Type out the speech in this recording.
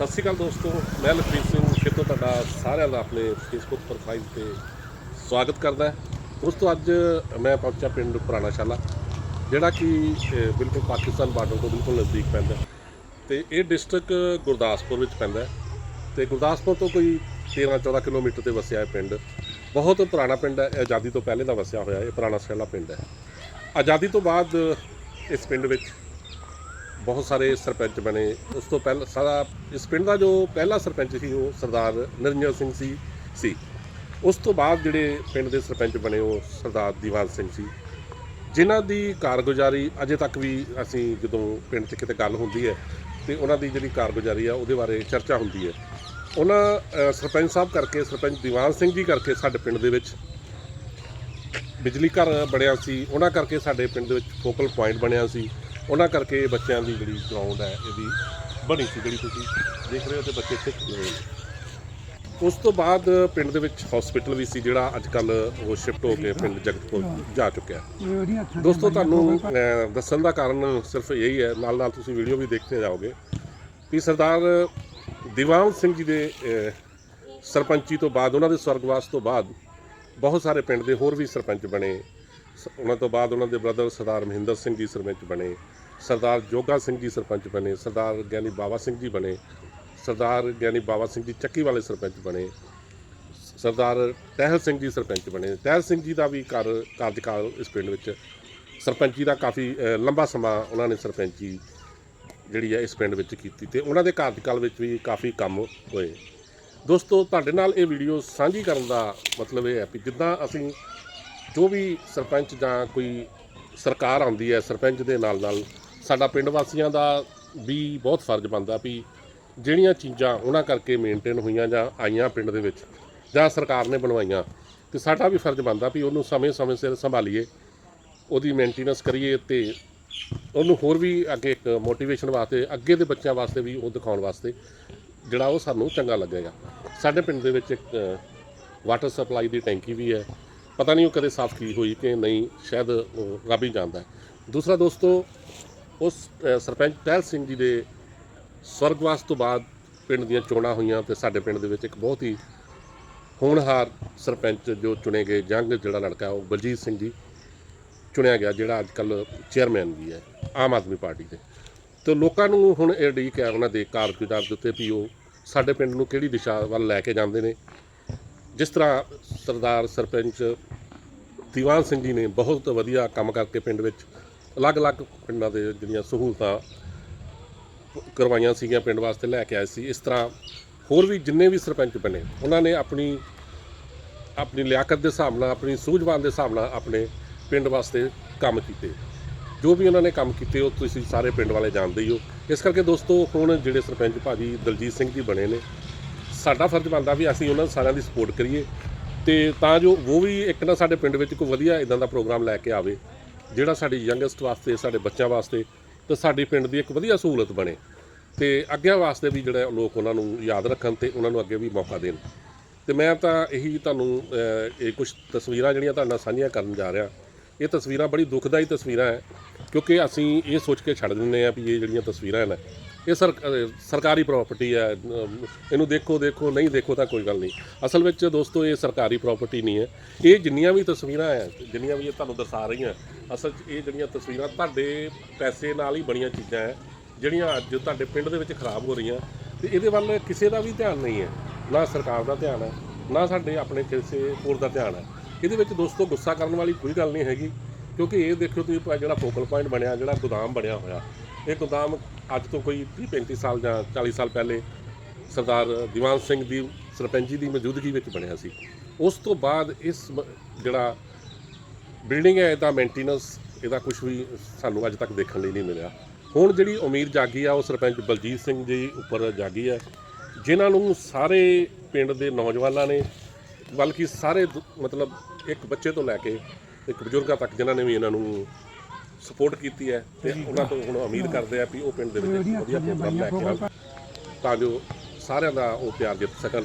ਸਤਿ ਸ਼੍ਰੀ ਅਕਾਲ ਦੋਸਤੋ, ਮੈਂ ਲਖਵੀਰ ਸਿੰਘ ਫਿਰ ਤੋਂ ਤੁਹਾਡਾ ਸਾਰਿਆਂ ਦਾ ਆਪਣੇ ਫੇਸਬੁੱਕ ਪ੍ਰੋਫਾਈਲ ਤੇ ਸਵਾਗਤ ਕਰਦਾ ਹਾਂ। ਦੋਸਤੋ, ਅੱਜ ਮੈਂ ਪਹੁੰਚਿਆ ਪਿੰਡ ਪੁਰਾਣਾ ਸ਼ਾਲਾ ਜਿਹੜਾ ਕਿ ਬਿਲਕੁਲ ਪਾਕਿਸਤਾਨ ਬਾਰਡਰ ਤੋਂ ਬਿਲਕੁਲ ਨਜ਼ਦੀਕ ਪੈਂਦਾ ਹੈ। ਤੇ ਇਹ ਡਿਸਟ੍ਰਿਕਟ ਗੁਰਦਾਸਪੁਰ ਵਿੱਚ ਪੈਂਦਾ ਹੈ। ਤੇ ਗੁਰਦਾਸਪੁਰ ਤੋਂ ਕੋਈ 13-14 ਕਿਲੋਮੀਟਰ ਤੇ ਵਸਿਆ ਹੈ ਪਿੰਡ। ਬਹੁਤ ਪੁਰਾਣਾ ਪਿੰਡ ਹੈ ਆਜ਼ਾਦੀ ਤੋਂ ਪਹਿਲੇ ਦਾ ਵਸਿਆ ਹੋਇਆ ਇਹ ਪੁਰਾਣਾ ਸ਼ਾਲਾ ਪਿੰਡ ਹੈ। ਆਜ਼ਾਦੀ ਤੋਂ ਬਾਅਦ ਇਸ ਪਿੰਡ ਵਿੱਚ ਬਹੁਤ ਸਾਰੇ ਸਰਪੰਚ ਬਣੇ। ਉਸ ਤੋਂ ਪਹਿਲਾਂ ਸਾਰਾ ਇਸ ਪਿੰਡ ਦਾ ਜੋ ਪਹਿਲਾ ਸਰਪੰਚ ਸੀ, ਉਹ ਸਰਦਾਰ ਨਰਿੰਦਰ ਸਿੰਘ ਸੀ ਸੀ। ਉਸ ਤੋਂ ਬਾਅਦ ਜਿਹੜੇ ਪਿੰਡ ਦੇ ਸਰਪੰਚ ਬਣੇ, ਉਹ ਸਰਦਾਰ ਦੀਵਾਨ ਸਿੰਘ ਸੀ। ਜਿਨ੍ਹਾਂ ਦੀ ਕਾਰਗੁਜ਼ਾਰੀ ਅਜੇ ਤੱਕ ਵੀ ਅਸੀਂ ਜਦੋਂ ਪਿੰਡ 'ਚ ਕਿਤੇ ਗੱਲ ਹੁੰਦੀ ਹੈ ਤੇ ਉਹਨਾਂ ਦੀ ਜਿਹੜੀ ਕਾਰਗੁਜ਼ਾਰੀ ਆ, ਉਹਦੇ ਬਾਰੇ ਚਰਚਾ ਹੁੰਦੀ ਹੈ। ਉਹਨਾਂ ਸਰਪੰਚ ਸਾਹਿਬ ਕਰਕੇ, ਸਰਪੰਚ ਦੀਵਾਨ ਸਿੰਘ ਜੀ ਕਰਕੇ ਸਾਡੇ ਪਿੰਡ ਦੇ ਵਿੱਚ ਬਿਜਲੀ ਘਰ ਬਣਿਆ ਸੀ। ਉਹਨਾਂ ਕਰਕੇ ਸਾਡੇ ਪਿੰਡ ਦੇ ਵਿੱਚ ਫੋਕਲ ਪੁਆਇੰਟ ਬਣਿਆ ਸੀ। ਉਹਨਾਂ ਕਰਕੇ ਬੱਚਿਆਂ ਦੀ ਜਿਹੜੀ ਗਰਾਊਂਡ ਹੈ, ਇਹਦੀ ਬਣੀ ਸੀ ਜਿਹੜੀ ਤੁਸੀਂ ਦੇਖ ਰਹੇ ਹੋ ਤੇ ਬੱਚੇ ਇੱਥੇ ਖੇਡ ਰਹੇ ਨੇ। ਉਸ ਤੋਂ ਬਾਅਦ ਪਿੰਡ ਦੇ ਵਿੱਚ ਹਸਪੀਟਲ ਵੀ ਸੀ ਜਿਹੜਾ ਅੱਜ ਕੱਲ ਉਹ ਸ਼ਿਫਟ ਹੋ ਕੇ ਪਿੰਡ ਜਗਤਪੁਰ ਜਾ ਚੁੱਕਿਆ ਦੋਸਤੋ, ਤੁਹਾਨੂੰ ਦੱਸਣ ਦਾ ਕਾਰਨ ਸਿਰਫ ਇਹੀ ਹੈ ਨਾਲ ਨਾਲ ਤੁਸੀਂ ਵੀਡੀਓ ਵੀ ਦੇਖਦੇ ਜਾਓਗੇ ਕਿ ਸਰਦਾਰ ਦੀਵਾਨ ਸਿੰਘ ਜੀ ਦੇ ਸਰਪੰਚੀ ਤੋਂ ਬਾਅਦ, ਉਹਨਾਂ ਦੇ ਸਵਰਗਵਾਸ ਤੋਂ ਬਾਅਦ ਬਹੁਤ ਸਾਰੇ ਪਿੰਡ ਦੇ ਹੋਰ ਵੀ ਸਰਪੰਚ ਬਣੇ। ਉਹਨਾਂ ਤੋਂ ਬਾਅਦ ਉਹਨਾਂ ਦੇ ਬ੍ਰਦਰ ਸਰਦਾਰ ਮਹਿੰਦਰ ਸਿੰਘ ਜੀ ਸਰਪੰਚ ਬਣੇ, ਸਰਦਾਰ ਜੋਗਾ ਸਿੰਘ ਜੀ ਸਰਪੰਚ ਬਣੇ, ਸਰਦਾਰ ਗਿਆਨੀ ਬਾਵਾ ਸਿੰਘ ਜੀ ਬਣੇ, ਸਰਦਾਰ ਗਿਆਨੀ ਬਾਬਾ ਸਿੰਘ ਜੀ ਚੱਕੀ ਵਾਲੇ ਸਰਪੰਚ ਬਣੇ, ਸਰਦਾਰ ਟਹਿਲ ਸਿੰਘ ਜੀ ਸਰਪੰਚ ਬਣੇ। ਟਹਿਲ ਸਿੰਘ ਜੀ ਦਾ ਵੀ ਕਾਰ ਕਾਰਜਕਾਲ ਇਸ ਪਿੰਡ ਵਿੱਚ ਸਰਪੰਚੀ ਦਾ ਕਾਫੀ ਲੰਬਾ ਸਮਾਂ ਉਹਨਾਂ ਨੇ ਸਰਪੰਚੀ ਜਿਹੜੀ ਹੈ ਇਸ ਪਿੰਡ ਵਿੱਚ ਕੀਤੀ ਤੇ ਉਹਨਾਂ ਦੇ ਕਾਰਜਕਾਲ ਵਿੱਚ ਵੀ ਕਾਫੀ ਕੰਮ ਹੋਏ। ਦੋਸਤੋ, ਤੁਹਾਡੇ ਨਾਲ ਇਹ ਵੀਡੀਓ ਸਾਂਝੀ ਕਰਨ ਦਾ ਮਤਲਬ ਇਹ ਹੈ ਕਿ ਜਿੱਦਾਂ ਅਸੀਂ ਜੋ ਵੀ ਸਰਪੰਚ ਜਾਂ ਕੋਈ ਸਰਕਾਰ ਆਉਂਦੀ ਹੈ, ਸਰਪੰਚ ਦੇ ਨਾਲ ਨਾਲ ਸਾਡਾ ਪਿੰਡ ਵਾਸੀਆਂ ਦਾ ਵੀ ਬਹੁਤ ਫਰਜ਼ ਬਣਦਾ ਵੀ ਜਿਹੜੀਆਂ ਚੀਜ਼ਾਂ ਉਹਨਾਂ ਕਰਕੇ ਮੇਨਟੇਨ ਹੋਈਆਂ ਜਾਂ ਆਈਆਂ ਪਿੰਡ ਦੇ ਵਿੱਚ ਜਾਂ ਸਰਕਾਰ ਨੇ ਬਣਵਾਈਆਂ, ਤੇ ਸਾਡਾ ਵੀ ਫਰਜ਼ ਬਣਦਾ ਵੀ ਉਹਨੂੰ ਸਮੇਂ-ਸਮੇਂ ਸਿਰ ਸੰਭਾਲੀਏ, ਉਹਦੀ ਮੇਨਟੇਨੈਂਸ ਕਰੀਏ ਤੇ ਉਹਨੂੰ ਹੋਰ ਵੀ ਅੱਗੇ ਇੱਕ ਮੋਟੀਵੇਸ਼ਨ ਵਾਸਤੇ, ਅੱਗੇ ਦੇ ਬੱਚਿਆਂ ਵਾਸਤੇ ਵੀ ਉਹ ਦਿਖਾਉਣ ਵਾਸਤੇ ਜਿਹੜਾ ਉਹ ਸਾਨੂੰ ਚੰਗਾ ਲੱਗੇਗਾ। ਸਾਡੇ ਪਿੰਡ ਦੇ ਵਿੱਚ ਇੱਕ ਵਾਟਰ ਸਪਲਾਈ ਦੀ ਟੈਂਕੀ ਵੀ ਹੈ ਪਤਾ ਨਹੀਂ ਉਹ ਕਦੇ ਸਾਫ਼ ਕੀ ਹੋਈ ਕਿ ਨਹੀਂ, ਸ਼ਾਇਦ ਉਹ ਰੱਬ ਹੀ ਜਾਣਦਾ ਦੂਸਰਾ ਦੋਸਤੋ, ਉਸ ਸਰਪੰਚ ਪਹਿਲ ਸਿੰਘ ਜੀ ਦੇ ਸਵਰਗਵਾਸ ਤੋਂ ਬਾਅਦ ਪਿੰਡ ਦੀਆਂ ਚੋਣਾਂ ਹੋਈਆਂ ਤੇ ਸਾਡੇ ਪਿੰਡ ਦੇ ਵਿੱਚ ਇੱਕ ਬਹੁਤ ਹੀ ਹੋਣਹਾਰ ਸਰਪੰਚ ਜੋ ਚੁਣੇ ਗਏ ਜੰਗ ਜਿਹੜਾ ਲੜਕਾ ਉਹ ਬਲਜੀਤ ਸਿੰਘ ਜੀ ਚੁਣਿਆ ਗਿਆ, ਜਿਹੜਾ ਅੱਜ ਕੱਲ ਚੇਅਰਮੈਨ ਵੀ ਹੈ, ਆਮ ਆਦਮੀ ਪਾਰਟੀ ਦੇ। ਤੇ ਲੋਕਾਂ ਨੂੰ ਹੁਣ ਇਹ ਉਡੀਕ ਹੈ, ਉਹਨਾਂ ਦੇ ਕਾਰਗੁਜ਼ਾਰ ਦੇ ਉੱਤੇ ਵੀ ਉਹ ਸਾਡੇ ਪਿੰਡ ਨੂੰ ਕਿਹੜੀ ਦਿਸ਼ਾ ਵੱਲ ਲੈ ਕੇ ਜਾਂਦੇ ਨੇ। ਜਿਸ ਤਰ੍ਹਾਂ ਸਰਦਾਰ ਸਰਪੰਚ ਦੀਵਾਨ ਸਿੰਘ ਜੀ ਨੇ ਬਹੁਤ ਵਧੀਆ ਕੰਮ ਕਰਕੇ ਪਿੰਡ ਵਿੱਚ ਅਲੱਗ-ਅਲੱਗ ਪਿੰਡਾਂ ਦੇ ਜਿਹੜੀਆਂ ਸਹੂਲਤਾਂ ਕਰਵਾਈਆਂ ਸੀਗੀਆਂ ਪਿੰਡ ਵਾਸਤੇ ਲੈ ਕੇ ਆਏ ਸੀ। ਇਸ ਤਰ੍ਹਾਂ ਹੋਰ ਵੀ ਜਿੰਨੇ ਵੀ ਸਰਪੰਚ ਬਣੇ, ਉਹਨਾਂ ਨੇ ਆਪਣੀ ਆਪਣੀ ਲਿਆਕਤ ਦੇ ਹਿਸਾਬ ਨਾਲ, ਆਪਣੀ ਸੂਝਵਾਨ ਦੇ ਹਿਸਾਬ ਨਾਲ ਆਪਣੇ ਪਿੰਡ ਵਾਸਤੇ ਕੰਮ ਕੀਤੇ। ਜੋ ਵੀ ਉਹਨਾਂ ਨੇ ਕੰਮ ਕੀਤੇ, ਉਹ ਤੁਸੀਂ ਸਾਰੇ ਪਿੰਡ ਵਾਲੇ ਜਾਣਦੇ ਹੀ ਹੋ। ਇਸ ਕਰਕੇ ਦੋਸਤੋ, ਹੁਣ ਜਿਹੜੇ ਸਰਪੰਚ ਭਾਜੀ ਦਲਜੀਤ ਸਿੰਘ ਜੀ ਬਣੇ ਨੇ ਸਾਡਾ ਫਰਜ਼ ਬਣਦਾ ਵੀ ਅਸੀਂ ਉਹਨਾਂ ਸਾਰਿਆਂ ਦੀ ਸਪੋਰਟ ਕਰੀਏ ਤੇ ਤਾਂ ਜੋ ਉਹ ਵੀ ਇੱਕ ਨਾ ਸਾਡੇ ਪਿੰਡ ਵਿੱਚ ਕੋਈ ਵਧੀਆ ਇਦਾਂ ਦਾ ਪ੍ਰੋਗਰਾਮ ਲੈ ਕੇ ਆਵੇ, ਜਿਹੜਾ ਸਾਡੇ ਯੰਗਸਟ ਵਾਸਤੇ, ਸਾਡੇ ਬੱਚਿਆਂ ਵਾਸਤੇ ਤੇ ਸਾਡੇ ਪਿੰਡ ਦੀ ਇੱਕ ਵਧੀਆ ਸਹੂਲਤ ਬਣੇ। ਤੇ ਅੱਗੇ ਵਾਸਤੇ ਵੀ ਜਿਹੜਾ ਲੋਕ ਉਹਨਾਂ ਨੂੰ ਯਾਦ ਰੱਖਣ ਤੇ ਉਹਨਾਂ ਨੂੰ ਅੱਗੇ ਵੀ ਮੌਕਾ ਦੇਣ। ਤੇ ਮੈਂ ਤਾਂ ਇਹੀ ਤੁਹਾਨੂੰ ਇਹ ਕੁਝ ਤਸਵੀਰਾਂ ਜਿਹੜੀਆਂ ਤੁਹਾਡੇ ਨਾਲ ਸਾਂਝੀਆਂ ਕਰਨ ਜਾ ਰਿਹਾ। ਇਹ ਤਸਵੀਰਾਂ ਬੜੀ ਦੁਖਦਾਈ ਤਸਵੀਰਾਂ ਹੈ, ਕਿਉਂਕਿ ਅਸੀਂ ਇਹ ਸੋਚ ਕੇ ਛੱਡ ਦਿੰਦੇ ਆ ਵੀ ਇਹ ਜਿਹੜੀਆਂ ਤਸਵੀਰਾਂ ਨੇ ਇਹ ਸਰ ਸਰਕਾਰੀ ਪ੍ਰਾਪਰਟੀ ਹੈ। ਇਹਨੂੰ ਦੇਖੋ ਦੇਖੋ, ਨਹੀਂ ਦੇਖੋ ਤਾਂ ਕੋਈ ਗੱਲ ਨਹੀਂ। ਅਸਲ ਵਿੱਚ ਦੋਸਤੋ, ਇਹ ਸਰਕਾਰੀ ਪ੍ਰਾਪਰਟੀ ਨਹੀਂ ਹੈ। ਇਹ ਜਿੰਨੀਆਂ ਵੀ ਤਸਵੀਰਾਂ ਹੈ, ਜਿੰਨੀਆਂ ਵੀ ਇਹ ਤੁਹਾਨੂੰ ਦਰਸਾ ਰਹੀਆਂ, ਅਸਲ 'ਚ ਇਹ ਜਿਹੜੀਆਂ ਤਸਵੀਰਾਂ ਤੁਹਾਡੇ ਪੈਸੇ ਨਾਲ ਹੀ ਬਣੀਆਂ ਚੀਜ਼ਾਂ ਹੈ, ਜਿਹੜੀਆਂ ਅੱਜ ਤੁਹਾਡੇ ਪਿੰਡ ਦੇ ਵਿੱਚ ਖਰਾਬ ਹੋ ਰਹੀਆਂ, ਤੇ ਇਹਦੇ ਵੱਲ ਕਿਸੇ ਦਾ ਵੀ ਧਿਆਨ ਨਹੀਂ ਹੈ। ਨਾ ਸਰਕਾਰ ਦਾ ਧਿਆਨ ਹੈ, ਨਾ ਸਾਡੇ ਆਪਣੇ ਕਿਸੇ ਹੋਰ ਦਾ ਧਿਆਨ ਹੈ। ਇਹਦੇ ਵਿੱਚ ਦੋਸਤੋ, ਗੁੱਸਾ ਕਰਨ ਵਾਲੀ ਕੋਈ ਗੱਲ ਨਹੀਂ ਹੈਗੀ, ਕਿਉਂਕਿ ਇਹ ਦੇਖੋ ਤੁਸੀਂ, ਜਿਹੜਾ ਫੋਕਲ ਪੁਆਇੰਟ ਬਣਿਆ, ਜਿਹੜਾ ਗੋਦਾਮ ਬਣਿਆ ਹੋਇਆ ਇਹ ਗੋਦਾਮ ਅੱਜ ਤੋਂ ਕੋਈ 30 35 ਸਾਲ ਜਾਂ 40 ਸਾਲ ਪਹਿਲੇ ਸਰਦਾਰ ਦੀਵਾਨ ਸਿੰਘ ਦੀ ਸਰਪੰਚੀ ਦੀ ਮੌਜੂਦਗੀ ਵਿੱਚ ਬਣਿਆ ਸੀ। ਉਸ ਤੋਂ ਬਾਅਦ ਇਸ ਜਿਹੜਾ ਬਿਲਡਿੰਗ ਹੈ, ਇਹਦਾ ਮੇਨਟੇਨੈਂਸ ਇਹਦਾ ਕੁਝ ਵੀ ਸਾਨੂੰ ਅੱਜ ਤੱਕ ਦੇਖਣ ਲਈ ਨਹੀਂ ਮਿਲਿਆ। ਹੁਣ ਜਿਹੜੀ ਉਮੀਦ ਜਾਗੀ ਆ, ਉਹ ਸਰਪੰਚ ਬਲਜੀਤ ਸਿੰਘ ਜੀ ਉੱਪਰ ਜਾਗੀ ਹੈ। ਜਿਨ੍ਹਾਂ ਨੂੰ ਸਾਰੇ ਪਿੰਡ ਦੇ ਨੌਜਵਾਨਾਂ ਨੇ, ਬਲਕਿ ਸਾਰੇ ਮਤਲਬ ਇੱਕ ਬੱਚੇ ਤੋਂ ਲੈ ਕੇ ਇੱਕ ਬਜ਼ੁਰਗਾਂ ਤੱਕ ਜਿਨ੍ਹਾਂ ਨੇ ਵੀ ਇਹਨਾਂ ਨੂੰ ਸਪੋਰਟ ਕੀਤੀ ਹੈ ਤੇ ਉਹਨਾਂ ਤੋਂ ਹੁਣ ਉਮੀਦ ਕਰਦੇ ਆ ਵੀ ਉਹ ਪਿੰਡ ਦੇ ਵਿੱਚ ਵਧੀਆ ਪ੍ਰੋਗਰਾਮ ਲੈ ਕੇ ਆਉਣ ਤਾਂ ਜੋ ਸਾਰਿਆਂ ਦਾ ਉਹ ਪਿਆਰ ਜਿੱਤ ਸਕਣ।